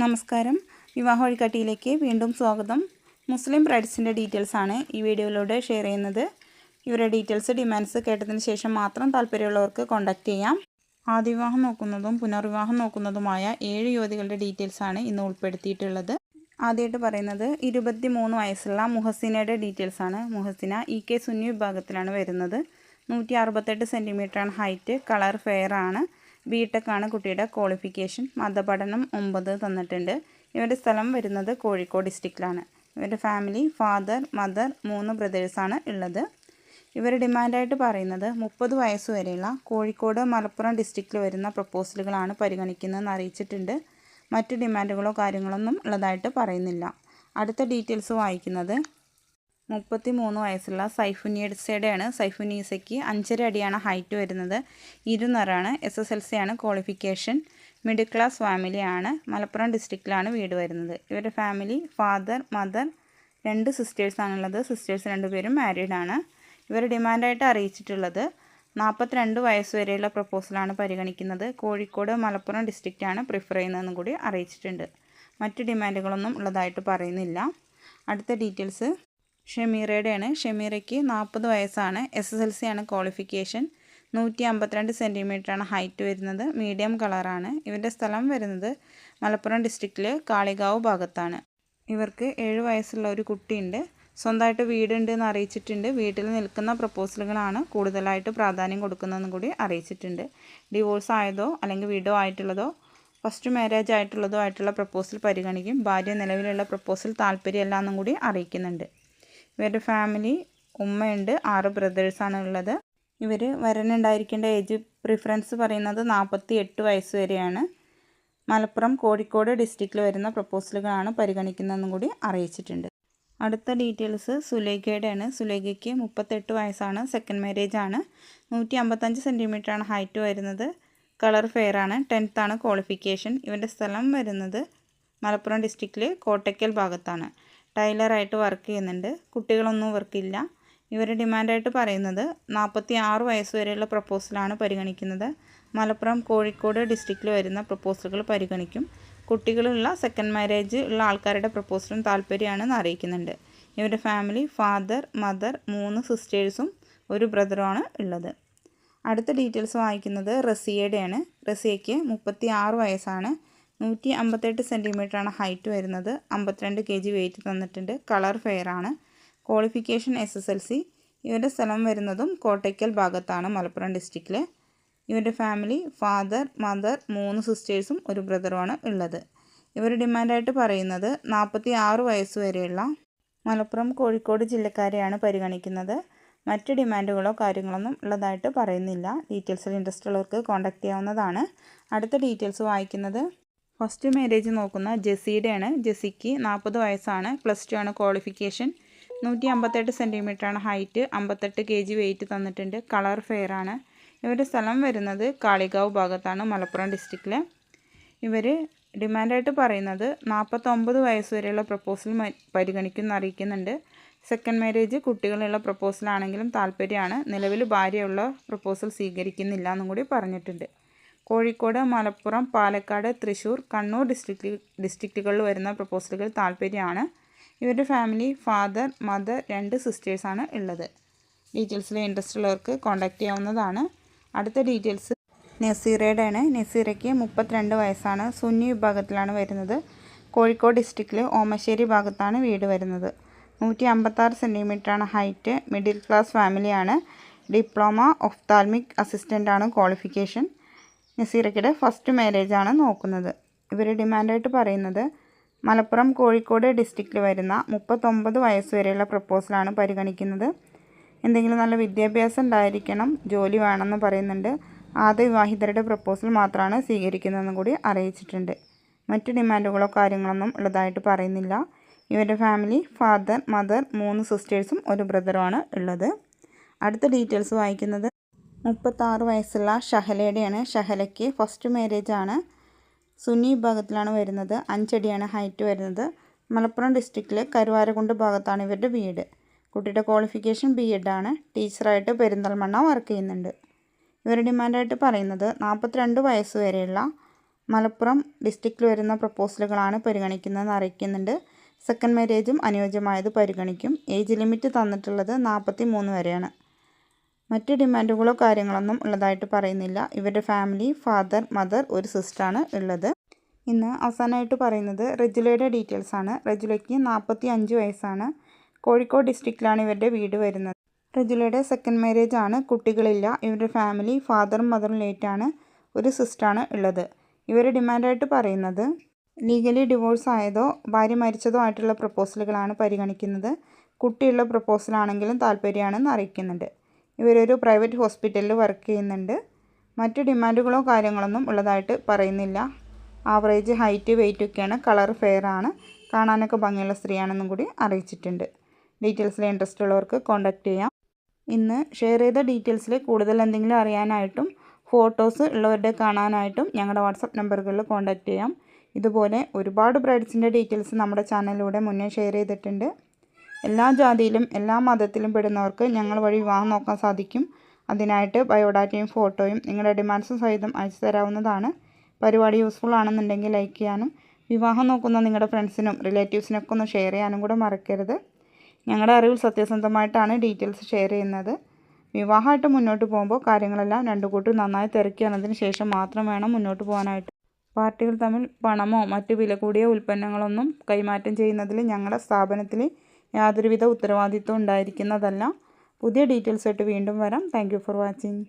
നമസ്കാരം. വിവാഹ വഴികാട്ടിയിലേക്ക് വീണ്ടും സ്വാഗതം. മുസ്ലിം ബ്രൈഡ്സിന്റെ ഡീറ്റെയിൽസ് ആണ് ഈ വീഡിയോയിലൂടെ ഷെയർ ചെയ്യുന്നത്. ഇവരുടെ ഡീറ്റെയിൽസ് ഡിമാൻഡ്സ് കേട്ടതിന് ശേഷം മാത്രം താല്പര്യമുള്ളവർക്ക് കോൺടാക്റ്റ് ചെയ്യാം. ആദ്യവിവാഹം നോക്കുന്നതും പുനർവിവാഹം നോക്കുന്നതുമായ ഏഴ് യുവതികളുടെ ഡീറ്റെയിൽസ് ആണ് ഇന്ന് ഉൾപ്പെടുത്തിയിട്ടുള്ളത്. ആദ്യമായിട്ട് പറയുന്നത് ഇരുപത്തി മൂന്ന് വയസ്സുള്ള മുഹസിനയുടെ ഡീറ്റെയിൽസ് ആണ്. മുഹസിന ഇ കെ സുന്നി വിഭാഗത്തിലാണ് വരുന്നത്. നൂറ്റി അറുപത്തെട്ട് സെന്റിമീറ്ററാണ് ഹൈറ്റ് കളർ ഫെയർ ആണ്. ബി ടെക്കാണ് കുട്ടിയുടെ ക്വാളിഫിക്കേഷൻ മതപഠനം ഒമ്പത് തന്നിട്ടുണ്ട്. ഇവരുടെ സ്ഥലം വരുന്നത് കോഴിക്കോട് ഡിസ്ട്രിക്റ്റിലാണ് ഇവരുടെ ഫാമിലി ഫാദർ മദർ മൂന്ന് ബ്രദേഴ്സാണ് ഉള്ളത്. ഇവർ ഡിമാൻഡായിട്ട് പറയുന്നത് മുപ്പത് വയസ്സ് വരെയുള്ള കോഴിക്കോട് മലപ്പുറം ഡിസ്ട്രിക്റ്റിൽ വരുന്ന പ്രപ്പോസലുകളാണ് പരിഗണിക്കുന്നതെന്ന് അറിയിച്ചിട്ടുണ്ട്. മറ്റ് ഡിമാൻഡുകളോ കാര്യങ്ങളൊന്നും ഉള്ളതായിട്ട് പറയുന്നില്ല. അടുത്ത ഡീറ്റെയിൽസ് വായിക്കുന്നത് മുപ്പത്തി മൂന്ന് വയസ്സുള്ള സൈഫുനീസയുടെയാണ് സൈഫുനീസയ്ക്ക് അഞ്ചര അടിയാണ് ഹൈറ്റ് വരുന്നത്. ഇരുന്നറാണ് എസ് എസ് എൽ സി ആണ് ക്വാളിഫിക്കേഷൻ മിഡിൽ ക്ലാസ് ഫാമിലിയാണ് മലപ്പുറം ഡിസ്ട്രിക്റ്റിലാണ് വീട് വരുന്നത്. ഇവരുടെ ഫാമിലി ഫാദർ മദർ രണ്ട് സിസ്റ്റേഴ്സാണുള്ളത് സിസ്റ്റേഴ്സ് രണ്ടുപേരും ആണ്. ഇവർ ഡിമാൻഡായിട്ട് അറിയിച്ചിട്ടുള്ളത് നാൽപ്പത്തിരണ്ട് വയസ്സ് വരെയുള്ള പ്രപ്പോസലാണ് പരിഗണിക്കുന്നത്. കോഴിക്കോട് മലപ്പുറം ഡിസ്ട്രിക്റ്റാണ് പ്രിഫർ ചെയ്യുന്നതെന്നും കൂടി അറിയിച്ചിട്ടുണ്ട്. മറ്റ് ഡിമാൻഡുകളൊന്നും ഉള്ളതായിട്ട് പറയുന്നില്ല. അടുത്ത ഡീറ്റെയിൽസ് ഷമീറയുടെയാണ്. ഷമീറയ്ക്ക് നാൽപ്പത് വയസ്സാണ്. എസ് എസ് എൽ സി ആണ് ക്വാളിഫിക്കേഷൻ നൂറ്റി അമ്പത്തിരണ്ട് സെന്റിമീറ്ററാണ് ഹൈറ്റ് വരുന്നത് മീഡിയം കളറാണ് ഇവരുടെ സ്ഥലം വരുന്നത് മലപ്പുറം ഡിസ്ട്രിക്റ്റിൽ കാളികാവ് ഭാഗത്താണ്. ഇവർക്ക് ഏഴ് വയസ്സുള്ള ഒരു കുട്ടിയുണ്ട്. സ്വന്തമായിട്ട് വീടുണ്ട് എന്ന് അറിയിച്ചിട്ടുണ്ട്. വീട്ടിൽ നിൽക്കുന്ന പ്രപ്പോസലുകളാണ് കൂടുതലായിട്ട് പ്രാധാന്യം കൊടുക്കുന്നതെന്നും കൂടി അറിയിച്ചിട്ടുണ്ട്. ഡിവോഴ്സ് ആയതോ അല്ലെങ്കിൽ വീടോ ആയിട്ടുള്ളതോ ഫസ്റ്റ് മാരേജ് ആയിട്ടുള്ളതോ ആയിട്ടുള്ള പ്രപ്പോസൽ പരിഗണിക്കും. ഭാര്യ നിലവിലുള്ള പ്രപ്പോസൽ താല്പര്യമല്ല എന്നും കൂടി അറിയിക്കുന്നുണ്ട്. ഇവരുടെ ഫാമിലി ഉമ്മയുണ്ട് ആറ് ബ്രദേഴ്സാണ് ഉള്ളത് ഇവർ വരനുണ്ടായിരിക്കേണ്ട ഏജ് പ്രിഫറൻസ് പറയുന്നത് നാൽപ്പത്തി എട്ട് വയസ്സ് വരെയാണ്. മലപ്പുറം കോഴിക്കോട് ഡിസ്ട്രിക്റ്റിൽ വരുന്ന പ്രപ്പോസലുകളാണ് പരിഗണിക്കുന്നതെന്നും കൂടി അറിയിച്ചിട്ടുണ്ട്. അടുത്ത ഡീറ്റെയിൽസ് സുലേഖയുടെയാണ്. സുലേഖയ്ക്ക് മുപ്പത്തെട്ട് വയസ്സാണ് സെക്കൻഡ് മാരേജ് ആണ്. നൂറ്റി അമ്പത്തഞ്ച് സെന്റിമീറ്ററാണ് ഹൈറ്റ് വരുന്നത്. കളർ ഫെയർ ആണ്. ടെൻത്താണ് ക്വാളിഫിക്കേഷൻ ഇവന്റെ സ്ഥലം വരുന്നത് മലപ്പുറം ഡിസ്ട്രിക്റ്റിലെ കോട്ടയ്ക്കൽ ഭാഗത്താണ്. ടൈലറായിട്ട് വർക്ക് ചെയ്യുന്നുണ്ട്. കുട്ടികളൊന്നും വർക്കില്ല ഇവർ ഡിമാൻഡായിട്ട് പറയുന്നത് നാൽപ്പത്തി ആറ് വയസ്സ് വരെയുള്ള പ്രപ്പോസലാണ് പരിഗണിക്കുന്നത്. മലപ്പുറം കോഴിക്കോട് ഡിസ്ട്രിക്റ്റിൽ വരുന്ന പ്രപ്പോസലുകൾ പരിഗണിക്കും. കുട്ടികളുള്ള സെക്കൻഡ് മാരേജ് ഉള്ള ആൾക്കാരുടെ പ്രപ്പോസലും താല്പര്യമാണെന്ന് അറിയിക്കുന്നുണ്ട്. ഇവരുടെ ഫാമിലി ഫാദർ മദർ മൂന്ന് സിസ്റ്റേഴ്സും ഒരു ബ്രദറുമാണ് ഉള്ളത്. അടുത്ത ഡീറ്റെയിൽസ് വായിക്കുന്നത് റസിയയുടെയാണ്. റസിയയ്ക്ക് മുപ്പത്തി ആറ് വയസ്സാണ്. നൂറ്റി അമ്പത്തെട്ട് സെന്റിമീറ്ററാണ് ഹൈറ്റ് വരുന്നത്. അമ്പത്തിരണ്ട് കെ ജി വെയിറ്റ് തന്നിട്ടുണ്ട്. കളർ ഫെയർ ആണ്. Qualification S S L C ഇവരുടെ സ്ഥലം വരുന്നതും കോട്ടയ്ക്കൽ ഭാഗത്താണ് മലപ്പുറം ഡിസ്ട്രിക്റ്റിൽ ഇവരുടെ ഫാമിലി ഫാദർ മദർ മൂന്ന് സിസ്റ്റേഴ്സും ഒരു ബ്രദറുമാണ് ഉള്ളത്. ഇവർ ഡിമാൻഡായിട്ട് പറയുന്നത് നാൽപ്പത്തി ആറ് വയസ്സ് വരെയുള്ള മലപ്പുറം കോഴിക്കോട് ജില്ലക്കാരെയാണ് പരിഗണിക്കുന്നത്. മറ്റ് ഡിമാൻഡുകളോ കാര്യങ്ങളൊന്നും ഉള്ളതായിട്ട് പറയുന്നില്ല. ഡീറ്റെയിൽസിൽ ഇൻട്രസ്റ്റ് ഉള്ളവർക്ക് കോൺടാക്റ്റ് ചെയ്യാവുന്നതാണ്. അടുത്ത ഡീറ്റെയിൽസ് വായിക്കുന്നത് ഫസ്റ്റ് മാരേജ് നോക്കുന്ന ജെസ്സിയുടെയാണ്. ജെസ്സിക്ക് നാൽപ്പത് വയസ്സാണ്. പ്ലസ് ടു ആണ് ക്വാളിഫിക്കേഷൻ നൂറ്റി അമ്പത്തെട്ട് സെന്റിമീറ്ററാണ് ഹൈറ്റ് അമ്പത്തെട്ട് കെ ജി വെയിറ്റ് തന്നിട്ടുണ്ട്. കളർ ഫെയർ ആണ്. ഇവരുടെ സ്ഥലം വരുന്നത് കാളികാവ് ഭാഗത്താണ് മലപ്പുറം ഡിസ്ട്രിക്റ്റിൽ ഇവർ ഡിമാൻഡായിട്ട് പറയുന്നത് നാൽപ്പത്തൊമ്പത് വയസ്സ് വരെയുള്ള പ്രപ്പോസൽ പരിഗണിക്കുമെന്ന് അറിയിക്കുന്നുണ്ട്. സെക്കൻഡ് മാരേജ് കുട്ടികളുള്ള പ്രപ്പോസലാണെങ്കിലും താല്പര്യമാണ്. നിലവിൽ ഭാര്യയുള്ള പ്രപ്പോസൽ സ്വീകരിക്കുന്നില്ല എന്നും കൂടി പറഞ്ഞിട്ടുണ്ട്. കോഴിക്കോട് മലപ്പുറം പാലക്കാട് തൃശ്ശൂർ കണ്ണൂർ ഡിസ്ട്രിക്റ്റ് ഡിസ്ട്രിക്റ്റുകളിൽ വരുന്ന പ്രപ്പോസലുകൾ താല്പര്യമാണ്. ഇവരുടെ ഫാമിലി ഫാദർ മദർ രണ്ട് സിസ്റ്റേഴ്സാണ് ഉള്ളത്. ഡീറ്റെയിൽസിൽ ഇൻട്രസ്റ്റ് ഉള്ളവർക്ക് കോൺടാക്റ്റ് ചെയ്യാവുന്നതാണ്. അടുത്ത ഡീറ്റെയിൽസ് നസീറയുടെയാണ്. നസീറയ്ക്ക് മുപ്പത്തിരണ്ട് വയസ്സാണ്. സുന്നി വിഭാഗത്തിലാണ് വരുന്നത്. കോഴിക്കോട് ഡിസ്ട്രിക്റ്റിൽ ഓമശ്ശേരി ഭാഗത്താണ് വീട് വരുന്നത്. നൂറ്റി അമ്പത്താറ് സെന്റിമീറ്ററാണ് ഹൈറ്റ് മിഡിൽ ക്ലാസ് ഫാമിലിയാണ് ഡിപ്ലോമ ഓഫ് ഒഫ്താൽമിക് അസിസ്റ്റന്റാണ് ക്വാളിഫിക്കേഷൻ നസീറയ്ക്കയുടെ ഫസ്റ്റ് മാരേജാണ് നോക്കുന്നത്. ഇവർ ഡിമാൻഡായിട്ട് പറയുന്നത് മലപ്പുറം കോഴിക്കോട് ഡിസ്ട്രിക്റ്റിൽ വരുന്ന മുപ്പത്തൊമ്പത് വയസ്സ് വരെയുള്ള പ്രപ്പോസലാണ് പരിഗണിക്കുന്നത്. എന്തെങ്കിലും നല്ല വിദ്യാഭ്യാസം ഉണ്ടായിരിക്കണം ജോലി വേണമെന്ന് പറയുന്നുണ്ട്. ആദ്യ വിവാഹിതരുടെ പ്രപ്പോസൽ മാത്രമാണ് സ്വീകരിക്കുന്നതെന്നും കൂടി അറിയിച്ചിട്ടുണ്ട്. മറ്റ് ഡിമാൻഡുകളോ കാര്യങ്ങളൊന്നും ഉള്ളതായിട്ട് പറയുന്നില്ല. ഇവരുടെ ഫാമിലി ഫാദർ മദർ മൂന്ന് സിസ്റ്റേഴ്സും ഒരു ബ്രദറുമാണ് ഉള്ളത്. അടുത്ത ഡീറ്റെയിൽസ് വായിക്കുന്നത് മുപ്പത്താറ് വയസ്സുള്ള ഷഹലയുടെയാണ്. ഷഹലയ്ക്ക് ഫസ്റ്റ് മാരേജ് ആണ്. സുന്നി വിഭാഗത്തിലാണ് വരുന്നത്. അഞ്ചടിയാണ് ഹൈറ്റ് വരുന്നത്. മലപ്പുറം ഡിസ്ട്രിക്റ്റിൽ കരുവാരകുണ്ട് ഭാഗത്താണ് ഇവരുടെ വീട്. കുട്ടിയുടെ ക്വാളിഫിക്കേഷൻ ബി എഡാണ് ടീച്ചറായിട്ട് പെരിന്തൽമണ്ണ വർക്ക് ചെയ്യുന്നുണ്ട്. ഇവർ ഡിമാൻഡായിട്ട് പറയുന്നത് നാൽപ്പത്തിരണ്ട് വയസ്സ് വരെയുള്ള മലപ്പുറം ഡിസ്ട്രിക്റ്റിൽ വരുന്ന പ്രപ്പോസലുകളാണ് പരിഗണിക്കുന്നതെന്ന് അറിയിക്കുന്നുണ്ട്. സെക്കൻഡ് മാരേജും അനുയോജ്യമായത് പരിഗണിക്കും. ഏജ് ലിമിറ്റ് തന്നിട്ടുള്ളത് നാൽപ്പത്തി മൂന്ന് വരെയാണ്. മറ്റ് ഡിമാൻഡുകളോ കാര്യങ്ങളൊന്നും ഉള്ളതായിട്ട് പറയുന്നില്ല. ഇവരുടെ ഫാമിലി ഫാദർ മദർ ഒരു സിസ്റ്ററാണ് ഉള്ളത്. ഇന്ന് അവസാനമായിട്ട് പറയുന്നത് റെജുലയുടെ ഡീറ്റെയിൽസ് ആണ്. റെജുലയ്ക്ക് നാൽപ്പത്തി അഞ്ച് വയസ്സാണ്. കോഴിക്കോട് ഡിസ്ട്രിക്റ്റിലാണ് ഇവരുടെ വീട് വരുന്നത്. റെജുലയുടെ സെക്കൻഡ് മാരേജ് ആണ്. കുട്ടികളില്ല. ഇവരുടെ ഫാമിലി ഫാദറും മദറും ലേറ്റാണ്. ഒരു സിസ്റ്ററാണ് ഉള്ളത്. ഇവർ ഡിമാൻഡായിട്ട് പറയുന്നത് ലീഗലി ഡിവോഴ്സ് ആയതോ ഭാര്യ മരിച്ചതോ ആയിട്ടുള്ള പ്രപ്പോസലുകളാണ് പരിഗണിക്കുന്നത്. കുട്ടിയുള്ള പ്രപ്പോസലാണെങ്കിലും താല്പര്യമാണെന്ന് അറിയിക്കുന്നുണ്ട്. ഇവരൊരു പ്രൈവറ്റ് ഹോസ്പിറ്റലിൽ വർക്ക് ചെയ്യുന്നുണ്ട്. മറ്റ് ഡിമാൻഡുകളോ കാര്യങ്ങളൊന്നും ഉള്ളതായിട്ട് പറയുന്നില്ല. ആവറേജ് ഹൈറ്റ് വെയിറ്റ് ഒക്കെയാണ് കളർ ഫെയർ ആണ്. കാണാനൊക്കെ ഭംഗിയുള്ള സ്ത്രീയാണെന്നും കൂടി അറിയിച്ചിട്ടുണ്ട്. ഡീറ്റെയിൽസിൽ ഇൻട്രസ്റ്റ് ഉള്ളവർക്ക് കോൺടാക്റ്റ് ചെയ്യാം. ഇന്ന് ഷെയർ ചെയ്ത ഡീറ്റെയിൽസിൽ കൂടുതൽ എന്തെങ്കിലും അറിയാനായിട്ടും ഫോട്ടോസ് ഉള്ളവരുടെ കാണാനായിട്ടും ഞങ്ങളുടെ വാട്സപ്പ് നമ്പറുകളിൽ കോൺടാക്റ്റ് ചെയ്യാം. ഇതുപോലെ ഒരുപാട് ബ്രൈഡ്സിന്റെ ഡീറ്റെയിൽസ് നമ്മുടെ ചാനലിലൂടെ മുന്നേ ഷെയർ ചെയ്തിട്ടുണ്ട്. എല്ലാ ജാതിയിലും എല്ലാ മതത്തിലും പെടുന്നവർക്ക് ഞങ്ങൾ വഴി വിവാഹം നോക്കാൻ സാധിക്കും. അതിനായിട്ട് ബയോഡാറ്റയും ഫോട്ടോയും നിങ്ങളുടെ ഡിമാൻഡ്സും സഹിതം അയച്ചു തരാവുന്നതാണ്. പരിപാടി യൂസ്ഫുൾ ആണെന്നുണ്ടെങ്കിൽ ലൈക്ക് ചെയ്യാനും വിവാഹം നോക്കുന്ന നിങ്ങളുടെ ഫ്രണ്ട്സിനും റിലേറ്റീവ്സിനൊക്കെ ഒന്ന് ഷെയർ ചെയ്യാനും കൂടെ മറക്കരുത്. ഞങ്ങളുടെ അറിവിൽ സത്യസന്ധമായിട്ടാണ് ഡീറ്റെയിൽസ് ഷെയർ ചെയ്യുന്നത്. വിവാഹമായിട്ട് മുന്നോട്ട് പോകുമ്പോൾ കാര്യങ്ങളെല്ലാം രണ്ടു കൂട്ടും നന്നായി തിരക്കി വന്നതിന് ശേഷം മാത്രം വേണം മുന്നോട്ട് പോകാനായിട്ട്. പാർട്ടികൾ തമ്മിൽ പണമോ മറ്റു വില കൂടിയ ഉൽപ്പന്നങ്ങളൊന്നും കൈമാറ്റം ചെയ്യുന്നതിൽ ഞങ്ങളുടെ സ്ഥാപനത്തിൽ യാതൊരുവിധ ഉത്തരവാദിത്വം ഉണ്ടായിരിക്കുന്നതല്ല. പുതിയ ഡീറ്റെയിൽസ് ആയിട്ട് വീണ്ടും വരാം. Thank for watching